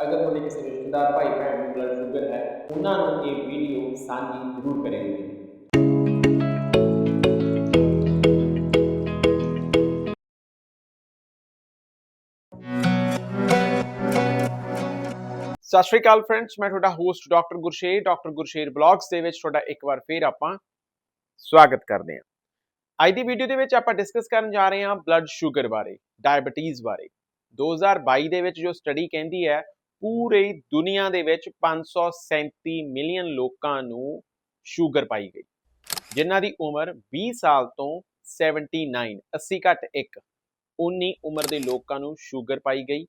ਅਗਰ ਤੁਹਾਡੇ ਕਿਸੇ ਰਿਸ਼ਤੇਦਾਰ ਭਾਈ ਭੈਣ ਨੂੰ ਬਲੱਡ ਸ਼ੂਗਰ ਹੈ ਉਹਨਾਂ ਨੂੰ ਇਹ ਵੀਡੀਓ ਸਾਂਝੀ ਜ਼ਰੂਰ ਕਰਿਓ ਜੀ ਸਤਿ ਸ਼੍ਰੀ ਅਕਾਲ ਫਰੈਂਡਸ ਮੈਂ ਤੁਹਾਡਾ host doctor Gursher doctor Gursher blogs ਦੇ ਵਿੱਚ ਤੁਹਾਡਾ ਇੱਕ ਵਾਰ ਫੇਰ ਆਪਾਂ ਸਵਾਗਤ ਕਰਦੇ ਹਾਂ ਅੱਜ ਦੀ ਵੀਡੀਓ ਦੇ ਵਿੱਚ ਆਪਾਂ ਡਿਸਕਸ ਕਰਨ ਜਾ ਰਹੇ ਹਾਂ ਬਲੱਡ ਸ਼ੂਗਰ ਬਾਰੇ ਡਾਇਬੀਟੀਜ਼ ਬਾਰੇ 2022 ਦੇ ਵਿੱਚ ਜੋ ਸਟੱਡੀ ਕਹਿੰਦੀ ਹੈ ਪੂਰੀ ਦੁਨੀਆ ਦੇ ਵਿੱਚ 537 ਮਿਲੀਅਨ ਲੋਕਾਂ ਨੂੰ ਸ਼ੂਗਰ ਪਾਈ ਗਈ। ਜਿਨ੍ਹਾਂ ਦੀ ਉਮਰ 20 ਸਾਲ ਤੋਂ 79 80 ਘੱਟ 1 19 ਉਮਰ ਦੇ ਲੋਕਾਂ ਨੂੰ ਸ਼ੂਗਰ ਪਾਈ ਗਈ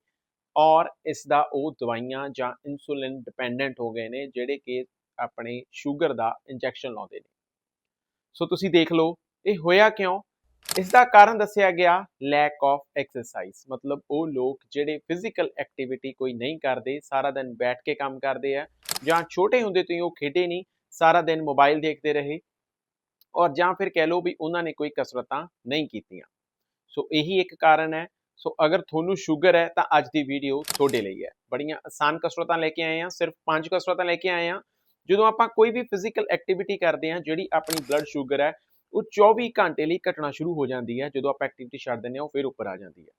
ਔਰ ਇਸ ਦਾ ਉਹ ਦਵਾਈਆਂ ਜਾਂ ਇਨਸੂਲਿਨ ਡਿਪੈਂਡੈਂਟ ਹੋ ਗਏ ਨੇ, ਜਿਹੜੇ ਕਿ ਆਪਣੇ ਸ਼ੂਗਰ ਦਾ ਇੰਜੈਕਸ਼ਨ ਲਾਉਂਦੇ ਨੇ। ਸੋ ਤੁਸੀਂ ਦੇਖ ਲਓ, ਇਹ ਹੋਇਆ ਕਿਉਂ? ਇਸ ਦਾ ਕਾਰਨ ਦੱਸਿਆ ਗਿਆ ਲੈਕ ਆਫ ਐਕਸਰਸਾਈਜ਼ ਮਤਲਬ ਉਹ ਲੋਕ ਜਿਹੜੇ ਫਿਜ਼ੀਕਲ ਐਕਟੀਵਿਟੀ ਕੋਈ ਨਹੀਂ ਕਰਦੇ, ਸਾਰਾ ਦਿਨ ਬੈਠ ਕੇ ਕੰਮ ਕਰਦੇ ਆ ਜਾਂ ਛੋਟੇ ਹੁੰਦੇ ਤੋਂ ਹੀ ਉਹ ਖੇਡੇ ਨਹੀਂ, ਸਾਰਾ ਦਿਨ ਮੋਬਾਈਲ ਦੇਖਦੇ ਰਹੇ ਔਰ ਜਾਂ ਫਿਰ ਕਹਿ ਲਓ ਵੀ ਉਹਨਾਂ ਨੇ ਕੋਈ ਕਸਰਤਾਂ ਨਹੀਂ ਕੀਤੀਆਂ। ਸੋ ਇਹੀ ਇੱਕ ਕਾਰਨ ਹੈ। ਸੋ ਅਗਰ ਤੁਹਾਨੂੰ ਸ਼ੂਗਰ ਹੈ ਤਾਂ ਅੱਜ ਦੀ ਵੀਡੀਓ ਤੁਹਾਡੇ ਲਈ ਹੈ। ਬੜੀਆਂ ਆਸਾਨ ਕਸਰਤਾਂ ਲੈ ਕੇ ਆਏ ਹਾਂ, ਸਿਰਫ ਪੰਜ ਕਸਰਤਾਂ ਲੈ ਕੇ ਆਏ ਹਾਂ। ਜਦੋਂ ਆਪਾਂ ਕੋਈ ਵੀ ਫਿਜ਼ੀਕਲ ਐਕਟੀਵਿਟੀ ਕਰਦੇ ਹਾਂ, ਜਿਹੜੀ ਆਪਣੀ ਬਲੱਡ ਸ਼ੂਗਰ ਹੈ ਉਹ 24 ਘੰਟੇ ਲਈ ਘਟਣਾ ਸ਼ੁਰੂ ਹੋ ਜਾਂਦੀ ਹੈ। ਜਦੋਂ ਆਪਾਂ ਐਕਟੀਵਿਟੀ ਛੱਡ ਦਿੰਦੇ ਹਾਂ, ਉਹ ਫਿਰ ਉੱਪਰ ਆ ਜਾਂਦੀ ਹੈ।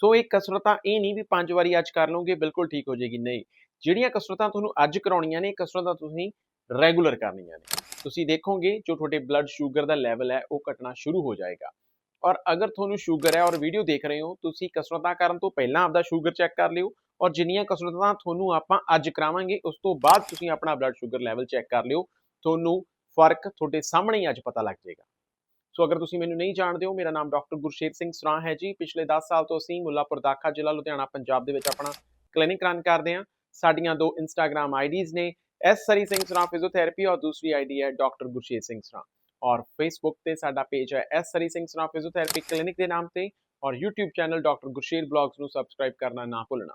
ਸੋ ਇਹ ਕਸਰਤਾਂ ਇਹ ਨਹੀਂ ਵੀ ਪੰਜ ਵਾਰੀ ਅੱਜ ਕਰ ਲਓਗੇ, ਬਿਲਕੁਲ ਠੀਕ ਹੋ ਜਾਏਗੀ। ਨਹੀਂ, ਜਿਹੜੀਆਂ ਕਸਰਤਾਂ ਤੁਹਾਨੂੰ ਅੱਜ ਕਰਾਉਣੀਆਂ ਨੇ, ਇਹ ਕਸਰਤਾਂ ਤੁਸੀਂ ਰੈਗੂਲਰ ਕਰਨੀਆਂ ਨੇ। ਤੁਸੀਂ ਦੇਖੋਗੇ, ਜੋ ਤੁਹਾਡੇ ਬਲੱਡ ਸ਼ੂਗਰ ਦਾ ਲੈਵਲ ਹੈ, ਉਹ ਘਟਣਾ ਸ਼ੁਰੂ ਹੋ ਜਾਏਗਾ। ਔਰ ਅਗਰ ਤੁਹਾਨੂੰ ਸ਼ੂਗਰ ਹੈ ਔਰ ਵੀਡੀਓ ਦੇਖ ਰਹੇ ਹੋ, ਤੁਸੀਂ ਕਸਰਤਾਂ ਕਰਨ ਤੋਂ ਪਹਿਲਾਂ ਆਪਦਾ ਸ਼ੂਗਰ ਚੈੱਕ ਕਰ ਲਿਓ ਔਰ ਜਿੰਨੀਆਂ ਕਸਰਤਾਂ ਤੁਹਾਨੂੰ ਆਪਾਂ ਅੱਜ ਕਰਾਵਾਂਗੇ, ਉਸ ਤੋਂ ਬਾਅਦ ਤੁਸੀਂ ਆਪਣਾ ਬਲੱਡ ਸ਼ੂਗਰ ਲੈਵਲ ਚੈੱਕ ਕਰ ਲਿਓ। ਤੁਹਾਨੂੰ ਫ਼ਰਕ ਤੁਹਾਡੇ ਸਾਹਮਣੇ ਹੀ ਅੱਜ ਪਤਾ ਲੱਗ ਜਾਏਗਾ। ਸੋ ਅਗਰ ਤੁਸੀਂ ਮੈਨੂੰ ਨਹੀਂ ਜਾਣਦੇ ਹੋ, ਮੇਰਾ ਨਾਮ ਡਾਕਟਰ ਗੁਰਸ਼ੇਰ ਸਿੰਘ ਸਰਾਂ ਹੈ ਜੀ। ਪਿਛਲੇ 10 ਸਾਲ ਤੋਂ ਅਸੀਂ ਮੁੱਲਾਪੁਰ ਦਾਖਾ ਜ਼ਿਲ੍ਹਾ ਲੁਧਿਆਣਾ, ਪੰਜਾਬ ਦੇ ਵਿੱਚ ਆਪਣਾ ਕਲੀਨਿਕ ਰਨ ਕਰਦੇ ਹਾਂ। ਸਾਡੀਆਂ ਦੋ ਇੰਸਟਾਗ੍ਰam ਆਈਡੀਜ਼ ਨੇ, S Surrey Singh Sran physiotherapy ਔਰ ਦੂਸਰੀ ਆਈਡੀ ਹੈ ਡਾਕਟਰ ਗੁਰਸ਼ੇਰ ਸਿੰਘ ਸਰਾਂ ਔਰ ਫੇਸਬੁੱਕ ਤੇ ਸਾਡਾ ਪੇਜ ਹੈ ਐਸ ਸਰੀ ਸਿੰਘ ਸਰਾਂ ਫਿਜ਼ੀਓਥੈਰੇਪੀ ਕਲੀਨਿਕ ਦੇ ਨਾਮ ਤੇ। ਔਰ YouTube channel doctor Gursher blogs ਨੂੰ ਸਬਸਕ੍ਰਾਈਬ ਕਰਨਾ ਨਾ ਭੁੱਲਣਾ।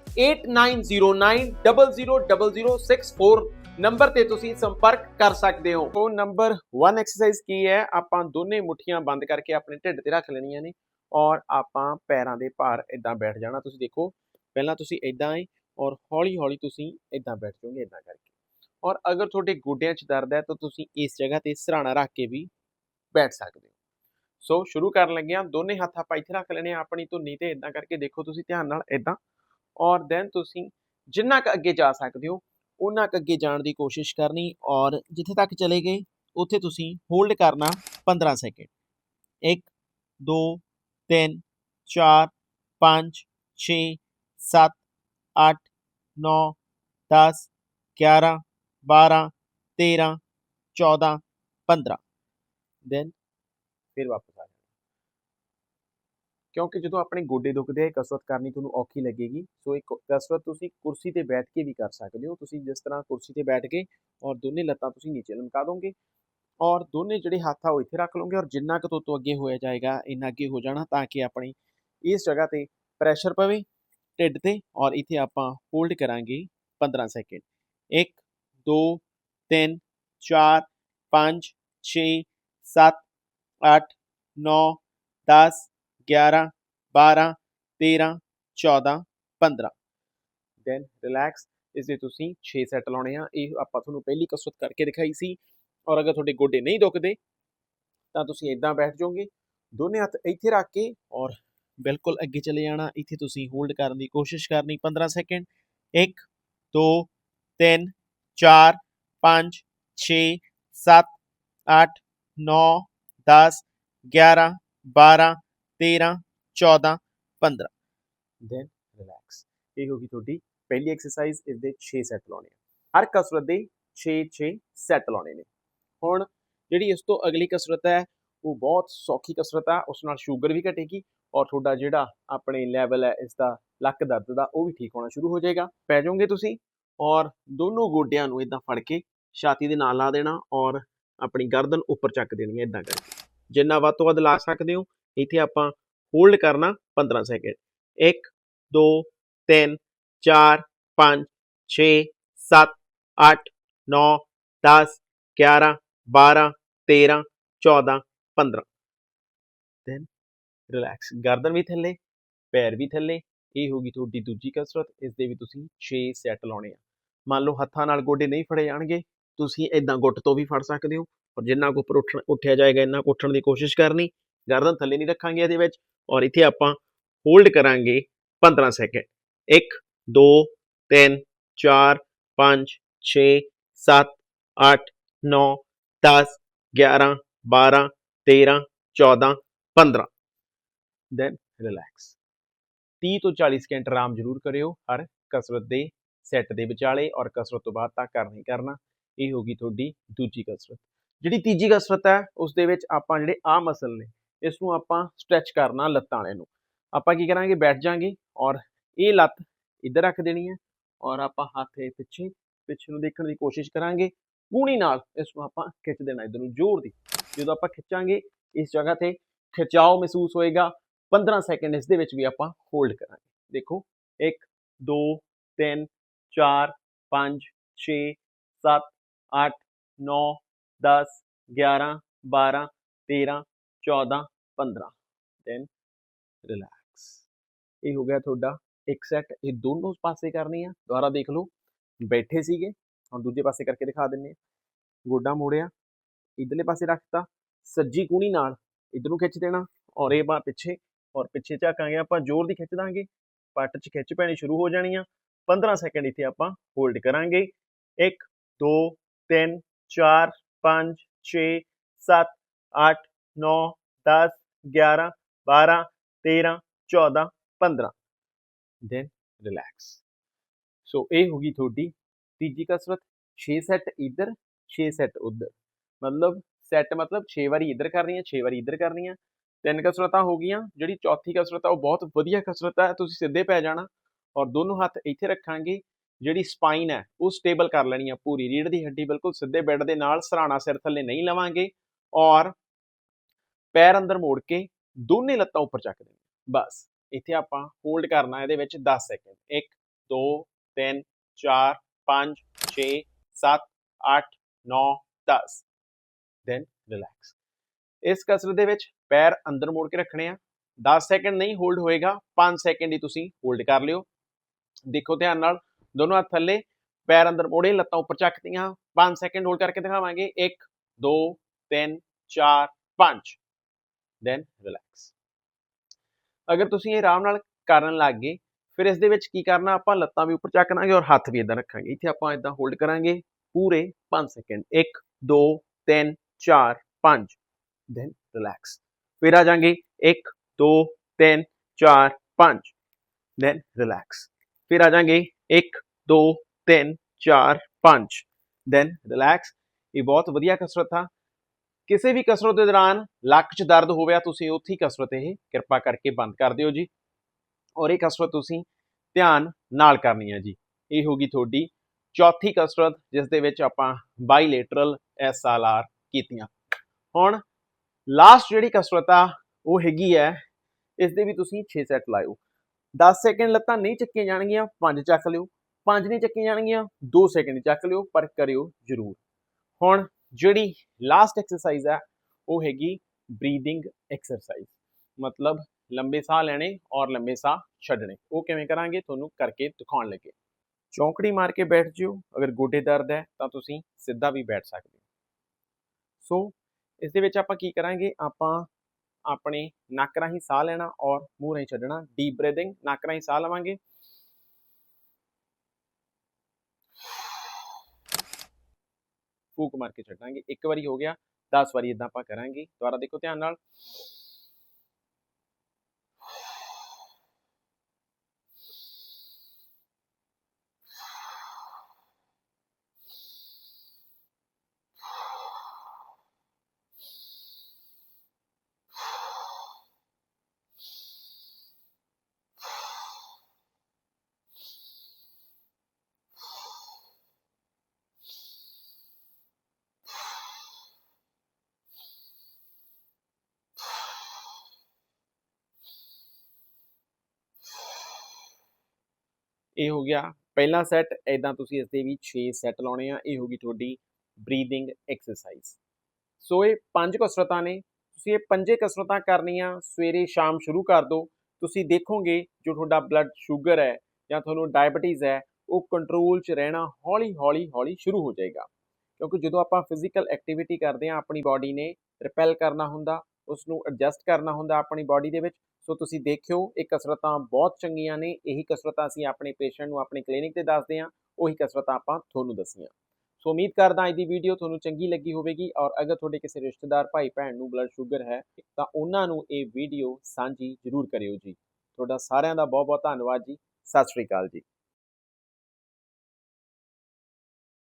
8909000064 ਨੰਬਰ ਤੇ ਤੁਸੀਂ ਸੰਪਰਕ ਕਰ ਸਕਦੇ ਹੋ। ਉਹ ਨੰਬਰ 1 ਐਕਸਰਸਾਈਜ਼ ਕੀ ਹੈ? ਆਪਾਂ ਦੋਨੇ ਮੁੱਠੀਆਂ ਬੰਦ ਕਰਕੇ ਆਪਣੇ ਢਿੱਡ ਤੇ ਰੱਖ ਲੈਣੀਆਂ ਨੇ ਔਰ ਆਪਾਂ ਪੈਰਾਂ ਦੇ ਭਾਰ ਇਦਾਂ ਬੈਠ ਜਾਣਾ। ਤੁਸੀਂ ਦੇਖੋ, ਪਹਿਲਾਂ ਤੁਸੀਂ ਇਦਾਂ ਹੀ ਔਰ ਹੌਲੀ ਹੌਲੀ ਤੁਸੀਂ ਇਦਾਂ ਬੈਠ ਜਾਓਗੇ ਇਦਾਂ ਕਰਕੇ। ਔਰ ਅਗਰ ਤੁਹਾਡੇ ਗੋਡਿਆਂ 'ਚ ਦਰਦ ਹੈ ਤਾਂ ਤੁਸੀਂ ਇਸ ਜਗ੍ਹਾ ਤੇ ਸਰਾਣਾ ਰੱਖ ਕੇ ਵੀ ਬੈਠ ਸਕਦੇ ਹੋ। ਸੋ ਸ਼ੁਰੂ ਕਰਨ ਲੱਗੇ ਹਾਂ। ਦੋਨੇ ਹੱਥ ਆਪਾਂ ਇੱਥੇ ਰੱਖ ਲੈਣੇ ਆ। ਆਪਣੀ ਧੁੰਨੀ ਤੇ ਇਦਾਂ ਕਰਕੇ ਦੇਖੋ, ਤੁਸੀਂ ਧਿਆਨ ਨਾਲ ਇਦਾਂ ਔਰ ਦੈਨ ਤੁਸੀਂ ਜਿੰਨਾ ਕੁ ਅੱਗੇ ਜਾ ਸਕਦੇ ਹੋ, ਉਹਨਾਂ ਕੁ ਅੱਗੇ ਜਾਣ ਦੀ ਕੋਸ਼ਿਸ਼ ਕਰਨੀ ਔਰ ਜਿੱਥੇ ਤੱਕ ਚਲੇ ਗਏ, ਉੱਥੇ ਤੁਸੀਂ ਹੋਲਡ ਕਰਨਾ 15 ਸੈਕਿੰਡ 1 2 3 4 5 6 7 8 9 10 11 12 13 14 15 ਦੈਨ ਫਿਰ ਵਾਪਸ ਕਿਉਂਕਿ ਜਦੋਂ ਆਪਣੇ ਗੋਡੇ ਦੁਖਦੇ ਆ ਕਸਰਤ ਕਰਨੀ ਤੁਹਾਨੂੰ ਔਖੀ ਲੱਗੇਗੀ। ਸੋ ਇੱਕ ਕਸਰਤ ਤੁਸੀਂ ਕੁਰਸੀ ਤੇ ਬੈਠ ਕੇ ਵੀ ਕਰ ਸਕਦੇ ਹੋ। ਤੁਸੀਂ ਜਿਸ ਤਰ੍ਹਾਂ ਕੁਰਸੀ ਤੇ ਬੈਠ ਕੇ ਔਰ ਦੋਨੇ ਲੱਤਾਂ ਤੁਸੀਂ ਨੀਚੇ ਲਮਕਾ ਦੋਗੇ ਔਰ ਦੋਨੇ ਜਿਹੜੇ ਹੱਥ ਆ, ਉਹ ਇੱਥੇ ਰੱਖ ਲਓਗੇ ਔਰ ਜਿੰਨਾ ਕੁ ਤੋਂ ਅੱਗੇ ਹੋਇਆ ਜਾਏਗਾ, ਇੰਨਾ ਅੱਗੇ ਹੋ ਜਾਣਾ ਤਾਂ ਕਿ ਆਪਣੀ ਇਸ ਜਗ੍ਹਾ ਤੇ ਪ੍ਰੈਸ਼ਰ ਪਵੇ, ਢਿੱਡ ਤੇ ਔਰ ਇੱਥੇ ਆਪਾਂ ਹੋਲਡ ਕਰਾਂਗੇ 15 ਸੈਕਿੰਡ 1 2 3 4 5 6 7 8 9 10 11 12 13 14 15 ਦੈਨ ਰਿਲੈਕਸ ਇਸ ਦੇ ਤੁਸੀਂ 6 ਸੈੱਟ ਲਾਉਣੇ ਆ। ਇਹ ਆਪਾਂ ਤੁਹਾਨੂੰ ਪਹਿਲੀ ਕਸਰਤ ਕਰਕੇ ਦਿਖਾਈ ਸੀ। ਔਰ ਅਗਰ ਤੁਹਾਡੇ ਗੋਡੇ ਨਹੀਂ ਦੁਖਦੇ, ਤਾਂ ਤੁਸੀਂ ਇਦਾਂ ਬੈਠ ਜਾਓਗੇ। ਦੋਨੇ ਹੱਥ ਇੱਥੇ ਰੱਖ ਕੇ ਔਰ ਬਿਲਕੁਲ ਅੱਗੇ ਚਲੇ ਜਾਣਾ। ਇੱਥੇ ਤੁਸੀਂ ਹੋਲਡ ਕਰਨ ਦੀ ਕੋਸ਼ਿਸ਼ ਕਰਨੀ 15 ਸੈਕਿੰਡ 1 2 3 4 5 6 7 8 9 10 11 12 13 14 15 ਦੈਨ ਰਿਲੈਕਸ ਇਹ ਹੋ ਗਈ ਤੁਹਾਡੀ ਪਹਿਲੀ ਐਕਸਰਸਾਈਜ਼ ਇਸ ਦੇ 6 ਸੈਟ ਲਾਉਣੇ ਆ। ਹਰ ਕਸਰਤ ਦੇ 6 6 ਸੈੱਟ ਲਾਉਣੇ ਨੇ। ਹੁਣ ਜਿਹੜੀ ਇਸ ਤੋਂ ਅਗਲੀ ਕਸਰਤ ਹੈ, ਉਹ ਬਹੁਤ ਸੌਖੀ ਕਸਰਤ ਆ, ਉਸ ਨਾਲ ਸ਼ੂਗਰ ਵੀ ਘਟੇਗੀ ਔਰ ਤੁਹਾਡਾ ਜਿਹੜਾ ਆਪਣੇ ਲੈਵਲ ਹੈ ਇਸ ਦਾ ਲੱਕ ਦਰਦ ਦਾ, ਉਹ ਵੀ ਠੀਕ ਹੋਣਾ ਸ਼ੁਰੂ ਹੋ ਜਾਏਗਾ। ਪੈ ਜਾਓਗੇ ਤੁਸੀਂ ਔਰ ਦੋਨੋਂ ਗੋਡਿਆਂ ਨੂੰ ਇਦਾਂ ਫੜ ਕੇ ਛਾਤੀ ਦੇ ਨਾਲ ਲਾ ਦੇਣਾ ਔਰ ਆਪਣੀ ਗਰਦਨ ਉੱਪਰ ਚੱਕ ਦੇਣੀ ਹੈ ਇਦਾਂ ਕਰਕੇ। ਜਿੰਨਾ ਵੱਧ ਤੋਂ ਵੱਧ ਲਾ ਸਕਦੇ ਹੋ ਇੱਥੇ ਆਪਾਂ ਹੋਲਡ ਕਰਨਾ 15 ਸੈਕਿੰਡ 1 2 3 4 5 6 7 8 9 10 11 12 13 14 15 ਦੈਨ ਰਿਲੈਕਸ ਗਰਦਨ ਵੀ ਥੱਲੇ, ਪੈਰ ਵੀ ਥੱਲੇ। ਇਹ ਹੋਗੀ ਤੁਹਾਡੀ ਦੂਜੀ ਕਸਰਤ, ਇਸ ਦੇ ਵੀ ਤੁਸੀਂ 6 ਸੈੱਟ ਲਾਉਣੇ ਆ। ਮੰਨ ਲਓ ਹੱਥਾਂ ਨਾਲ ਗੋਡੇ ਨਹੀਂ ਫੜੇ ਜਾਣਗੇ, ਤੁਸੀਂ ਇਦਾਂ ਗੁੱਟ ਤੋਂ ਵੀ ਫੜ ਸਕਦੇ ਹੋ ਔਰ ਜਿੰਨਾ ਕੁ ਉੱਪਰ ਉੱਠਿਆ ਜਾਏਗਾ, ਇੰਨਾ ਕੁ ਉੱਠਣ ਦੀ ਕੋਸ਼ਿਸ਼ ਕਰਨੀ। ਗਰਦਨ ਥੱਲੇ ਨਹੀਂ ਰੱਖਾਂਗੇ ਇਹਦੇ ਵਿੱਚ ਔਰ ਇੱਥੇ ਆਪਾਂ ਹੋਲਡ ਕਰਾਂਗੇ 15 ਸੈਕਿੰਡ 1 2 3 4 5 6 7 8 9 10 11 12 13 14 15 ਦੈਨ ਰਿਲੈਕਸ 30 ਤੋਂ 40 ਸਕਿੰਟ ਆਰਾਮ ਜ਼ਰੂਰ ਕਰਿਓ ਹਰ ਕਸਰਤ ਦੇ ਸੈੱਟ ਦੇ ਵਿਚਾਲੇ ਔਰ ਕਸਰਤ ਤੋਂ ਬਾਅਦ ਤੱਕ ਕਰਨੀ ਕਰਨਾ। ਇਹ ਹੋਗੀ ਤੁਹਾਡੀ ਦੂਜੀ ਕਸਰਤ। ਜਿਹੜੀ ਤੀਜੀ ਕਸਰਤ ਹੈ, ਉਸ ਦੇ ਵਿੱਚ ਆਪਾਂ ਜਿਹੜੇ ਆ ਮਸਲ ਨੇ ਇਸ ਨੂੰ ਆਪਾਂ ਸਟ੍ਰੈਚ ਕਰਨਾ ਲੱਤਾਂ ਵਾਲੇ ਨੂੰ। ਆਪਾਂ ਕੀ ਕਰਾਂਗੇ? ਬੈਠ ਜਾਾਂਗੇ ਔਰ ਇਹ ਲੱਤ ਇੱਧਰ ਰੱਖ ਦੇਣੀ ਹੈ ਔਰ ਆਪਾਂ ਹੱਥ ਇਹ ਪਿੱਛੇ ਪਿੱਛੇ ਨੂੰ ਦੇਖਣ ਦੀ ਕੋਸ਼ਿਸ਼ ਕਰਾਂਗੇ। ਕੂਣੀ ਨਾਲ ਇਸ ਨੂੰ ਆਪਾਂ ਖਿੱਚ ਦੇਣਾ ਇਧਰ ਨੂੰ ਜ਼ੋਰ ਦੀ। ਜਦੋਂ ਆਪਾਂ ਖਿੱਚਾਂਗੇ, ਇਸ ਜਗ੍ਹਾ ਤੇ ਖਿਚਾਓ ਮਹਿਸੂਸ ਹੋਏਗਾ। 15 ਸੈਕਿੰਡ ਇਸ ਦੇ ਵਿੱਚ ਵੀ ਆਪਾਂ ਹੋਲਡ ਕਰਾਂਗੇ। ਦੇਖੋ 1 2 3 4 5 6 7 8 9 10 11 12 13 14 15 ਦੈਨ ਰਿਲੈਕਸ ਇਹ ਹੋ ਗਿਆ ਤੁਹਾਡਾ ਇੱਕ ਸੈੱਟ ਇਹ ਦੋਨੋਂ ਪਾਸੇ ਕਰਨੀ ਆ ਦੁਬਾਰਾ ਦੇਖ ਲਓ ਬੈਠੇ ਸੀਗੇ ਹੁਣ ਦੂਜੇ ਪਾਸੇ ਕਰਕੇ ਦਿਖਾ ਦਿੰਨੇ ਆ ਗੋਡਾ ਮੋੜਿਆ ਇਧਰਲੇ ਪਾਸੇ ਰੱਖਤਾ ਸੱਜੀ ਕੂਣੀ ਨਾਲ ਇਧਰ ਨੂੰ ਖਿੱਚ ਦੇਣਾ ਔਰ ਇਹ ਬਾਹ ਪਿੱਛੇ ਔਰ ਪਿੱਛੇ ਝਾਕਾਂਗੇ ਆਪਾਂ ਜ਼ੋਰ ਦੀ ਖਿੱਚ ਦਾਂਗੇ ਪੱਟ 'ਚ ਖਿੱਚ ਪੈਣੀ ਸ਼ੁਰੂ ਹੋ ਜਾਣੀ ਆ 15 ਸੈਕਿੰਡ ਇੱਥੇ ਆਪਾਂ ਹੋਲਡ ਕਰਾਂਗੇ 1 2 3 4 5 6 7 8 9 10 11 12 13 14 15 ਦੈਨ ਰਿਲੈਕਸ ਸੋ ਇਹ ਹੋ ਗਈ ਤੁਹਾਡੀ ਤੀਜੀ ਕਸਰਤ 6 ਸੈੱਟ ਇੱਧਰ 6 ਸੈੱਟ ਉੱਧਰ। ਮਤਲਬ ਸੈੱਟ ਮਤਲਬ 6 ਵਾਰੀ ਇੱਧਰ ਕਰਨੀ ਹੈ 6 ਵਾਰੀ ਇੱਧਰ ਕਰਨੀ ਹੈ। ਤਿੰਨ ਕਸਰਤਾਂ ਹੋ ਗਈਆਂ, ਜਿਹੜੀ ਚੌਥੀ ਕਸਰਤ ਆ, ਉਹ ਬਹੁਤ ਵਧੀਆ ਕਸਰਤ ਹੈ ਤੁਸੀਂ ਸਿੱਧੇ ਪੈ ਜਾਣਾ ਔਰ ਦੋਨੋਂ ਹੱਥ ਇੱਥੇ ਰੱਖਾਂਗੇ, ਜਿਹੜੀ ਸਪਾਈਨ ਹੈ, ਉਹ ਸਟੇਬਲ ਕਰ ਲੈਣੀ ਆ ਪੂਰੀ। ਰੀੜ ਦੀ ਹੱਡੀ ਬਿਲਕੁਲ ਸਿੱਧੇ ਬੈੱਡ ਦੇ ਨਾਲ, ਸਰਾਣਾ ਸਿਰ ਥੱਲੇ ਨਹੀਂ ਲਵਾਂਗੇ ਔਰ ਪੈਰ ਅੰਦਰ ਮੋੜ ਕੇ ਦੋਨੇ ਲੱਤਾਂ ਉੱਪਰ ਚੱਕ ਦੇਣੀਆਂ। ਬਸ, ਇੱਥੇ ਆਪਾਂ ਹੋਲਡ ਕਰਨਾ, ਇਹਦੇ ਵਿੱਚ 10 ਸੈਕਿੰਡ 1 2 3 4 5 6 7 8 9 10 ਦੈਨ ਰਿਲੈਕਸ ਇਸ ਕਸਰਤ ਦੇ ਵਿੱਚ ਪੈਰ ਅੰਦਰ ਮੋੜ ਕੇ ਰੱਖਣੇ ਆ। 10 ਸੈਕਿੰਡ ਨਹੀਂ ਹੋਲਡ ਹੋਏਗਾ। 5 ਸੈਕਿੰਡ ਹੀ ਤੁਸੀਂ ਹੋਲਡ ਕਰ ਲਿਓ। ਦੇਖੋ ਧਿਆਨ ਨਾਲ, ਦੋਨੋਂ ਹੱਥ ਥੱਲੇ, ਪੈਰ ਅੰਦਰ ਮੋੜੇ, ਲੱਤਾਂ ਉੱਪਰ ਚੱਕਦੀਆਂ 5 ਸੈਕਿੰਡ ਹੋਲਡ ਕਰਕੇ ਦਿਖਾਵਾਂਗੇ। 1 2 3 4 5 ਦੈਨ ਰਿਲੈਕਸ ਅਗਰ ਤੁਸੀਂ ਇਹ ਆਰਾਮ ਨਾਲ ਕਰਨ ਲੱਗ ਗਏ ਫਿਰ ਇਸ ਦੇ ਵਿੱਚ ਕੀ ਕਰਨਾ ਆਪਾਂ ਲੱਤਾਂ ਵੀ ਉੱਪਰ ਚੱਕ ਦਾਂਗੇ ਔਰ ਹੱਥ ਵੀ ਇਦਾਂ ਰੱਖਾਂਗੇ ਇੱਥੇ ਆਪਾਂ ਇਦਾਂ ਹੋਲਡ ਕਰਾਂਗੇ ਪੂਰੇ 5 ਸੈਕਿੰਡ 1 2 3 4 5 ਦੈਨ ਰਿਲੈਕਸ ਫਿਰ ਆ ਜਾਾਂਗੇ 1 2 3 4 5 ਦੈਨ ਰਿਲੈਕਸ ਫਿਰ ਆ ਜਾਾਂਗੇ 1 2 3 4 5 ਦੈਨ ਰਿਲੈਕਸ ਇਹ ਬਹੁਤ ਵਧੀਆ ਕਸਰਤ ਆ ਕਿਸੇ ਵੀ ਕਸਰਤ ਦੇ ਦੌਰਾਨ ਲੱਕ 'ਚ ਦਰਦ ਹੋਵਿਆ ਤੁਸੀਂ ਉੱਥੇ ਹੀ ਕਸਰਤ ਇਹ ਕਿਰਪਾ ਕਰਕੇ ਬੰਦ ਕਰ ਦਿਓ ਜੀ। ਔਰ ਇਹ ਕਸਰਤ ਤੁਸੀਂ ਧਿਆਨ ਨਾਲ ਕਰਨੀ ਹੈ ਜੀ। ਇਹ ਹੋਗੀ ਤੁਹਾਡੀ ਚੌਥੀ ਕਸਰਤ ਜਿਸ ਦੇ ਵਿੱਚ ਆਪਾਂ ਬਾਈਲੇਟਰਲ ਐਸਐਲਆਰ ਕੀਤੀਆਂ। ਹੁਣ ਲਾਸਟ ਜਿਹੜੀ ਕਸਰਤ ਆ ਉਹ ਹੈਗੀ ਹੈ, ਇਸ ਦੇ ਵੀ ਤੁਸੀਂ 6 ਸੈੱਟ ਲਾਇਓ। 10 ਸੈਕਿੰਡ ਲੱਤਾਂ ਨਹੀਂ ਚੱਕੀਆਂ ਜਾਣਗੀਆਂ 5 ਚੱਕ ਲਿਓ। 5 ਨਹੀਂ ਚੱਕੀਆਂ ਜਾਣਗੀਆਂ 2 ਸੈਕਿੰਡ ਚੱਕ ਲਿਓ, ਪਰ ਕਰਿਓ ਜ਼ਰੂਰ। ਹੁਣ ਜਿਹੜੀ ਲਾਸਟ ਐਕਸਰਸਾਈਜ਼ ਹੈ ਉਹ ਹੈਗੀ ਬਰੀਦਿੰਗ ਐਕਸਰਸਾਈਜ਼ ਮਤਲਬ ਲੰਬੇ ਸਾਹ ਲੈਣੇ ਔਰ ਲੰਬੇ ਸਾਹ ਛੱਡਣੇ। ਉਹ ਕਿਵੇਂ ਕਰਾਂਗੇ? ਤੁਹਾਨੂੰ ਕਰਕੇ ਦਿਖਾਉਣ ਲੱਗੇ। ਚੌਂਕੜੀ ਮਾਰ ਕੇ ਬੈਠ ਜਿਓ। ਅਗਰ ਗੋਡੇ ਦਰਦ ਹੈ, ਤਾਂ ਤੁਸੀਂ ਸਿੱਧਾ ਵੀ ਬੈਠ ਸਕਦੇ ਹੋ। ਸੋ, ਇਸ ਦੇ ਵਿੱਚ ਆਪਾਂ ਕੀ ਕਰਾਂਗੇ? ਆਪਾਂ ਆਪਣੇ ਨੱਕ ਰਾਹੀਂ ਸਾਹ ਲੈਣਾ ਔਰ ਮੂੰਹ ਰਾਹੀਂ ਛੱਡਣਾ। ਡੀਪ ਬ੍ਰੀਥਿੰਗ ਨੱਕ ਰਾਹੀਂ ਸਾਹ ਲਵਾਂਗੇ। ਫੂਕ ਮਾਰ ਕੇ ਛੱਡਾਂਗੇ। ਇੱਕ ਵਾਰੀ ਹੋ ਗਿਆ 10 ਵਾਰੀ ਇਦਾਂ ਆਪਾਂ ਕਰਾਂਗੇ। ਦੁਬਾਰਾ ਦੇਖੋ ਧਿਆਨ ਨਾਲ। ਇਹ ਹੋ ਗਿਆ। ਪਹਿਲਾ ਸੈੱਟ ਐਦਾਂ ਤੁਸੀਂ ਇਸ ਦੇ ਵੀ 6 ਸੈੱਟ ਲਾਉਣੇ ਆ। ਇਹ ਹੋ ਗਈ ਤੁਹਾਡੀ ਬਰੀਥਿੰਗ ਐਕਸਰਸਾਈਜ਼ ਸੋ ਇਹ ਪੰਜ ਕਸਰਤਾਂ ਨੇ। ਤੁਸੀਂ ਇਹ ਪੰਜੇ ਕਸਰਤਾਂ ਕਰਨੀਆਂ, ਸਵੇਰੇ ਸ਼ਾਮ ਸ਼ੁਰੂ ਕਰ ਦਿਓ ਤੁਸੀਂ ਦੇਖੋਗੇ ਜੋ ਤੁਹਾਡਾ ਬਲੱਡ ਸ਼ੂਗਰ ਹੈ ਜਾਂ ਤੁਹਾਨੂੰ ਡਾਇਬੀਟੀਜ਼ ਹੈ, ਉਹ ਕੰਟਰੋਲ 'ਚ ਰਹਿਣਾ ਹੌਲੀ ਹੌਲੀ ਹੌਲੀ ਸ਼ੁਰੂ ਹੋ ਜਾਏਗਾ। ਕਿਉਂਕਿ ਜਦੋਂ ਆਪਾਂ ਫਿਜ਼ੀਕਲ ਐਕਟੀਵਿਟੀ ਕਰਦੇ ਹਾਂ ਆਪਣੀ ਬਾਡੀ ਨੇ ਰਿਪੈਲ ਕਰਨਾ ਹੁੰਦਾ ਉਸ ਨੂੰ ਐਡਜਸਟ ਕਰਨਾ ਹੁੰਦਾ ਆਪਣੀ ਬਾਡੀ ਦੇ ਵਿੱਚ ਸੋ ਤੁਸੀਂ ਦੇਖਿਓ, ਇਹ ਕਸਰਤਾਂ ਬਹੁਤ ਚੰਗੀਆਂ ਨੇ। ਇਹੀ ਕਸਰਤਾਂ ਅਸੀਂ ਆਪਣੇ ਪੇਸ਼ੈਂਟ ਨੂੰ ਆਪਣੇ ਕਲੀਨਿਕ ਤੇ ਦੱਸਦੇ ਹਾਂ। ਉਹੀ ਕਸਰਤਾਂ ਆਪਾਂ ਤੁਹਾਨੂੰ ਦੱਸੀਆਂ। ਸੋ ਉਮੀਦ ਕਰਦਾ ਅੱਜ ਦੀ ਵੀਡੀਓ ਤੁਹਾਨੂੰ ਚੰਗੀ ਲੱਗੀ ਹੋਵੇਗੀ ਔਰ ਅਗਰ ਤੁਹਾਡੇ ਕਿਸੇ ਰਿਸ਼ਤੇਦਾਰ, ਭਾਈ, ਭੈਣ ਨੂੰ ਬਲੱਡ ਸ਼ੂਗਰ ਹੈ, ਤਾਂ ਉਹਨਾਂ ਨੂੰ ਇਹ ਵੀਡੀਓ ਸਾਂਝੀ ਜ਼ਰੂਰ ਕਰਿਓ ਜੀ। ਤੁਹਾਡਾ ਸਾਰਿਆਂ ਦਾ ਬਹੁਤ ਬਹੁਤ ਧੰਨਵਾਦ ਜੀ। ਸਤਿ ਸ਼੍ਰੀ ਅਕਾਲ ਜੀ।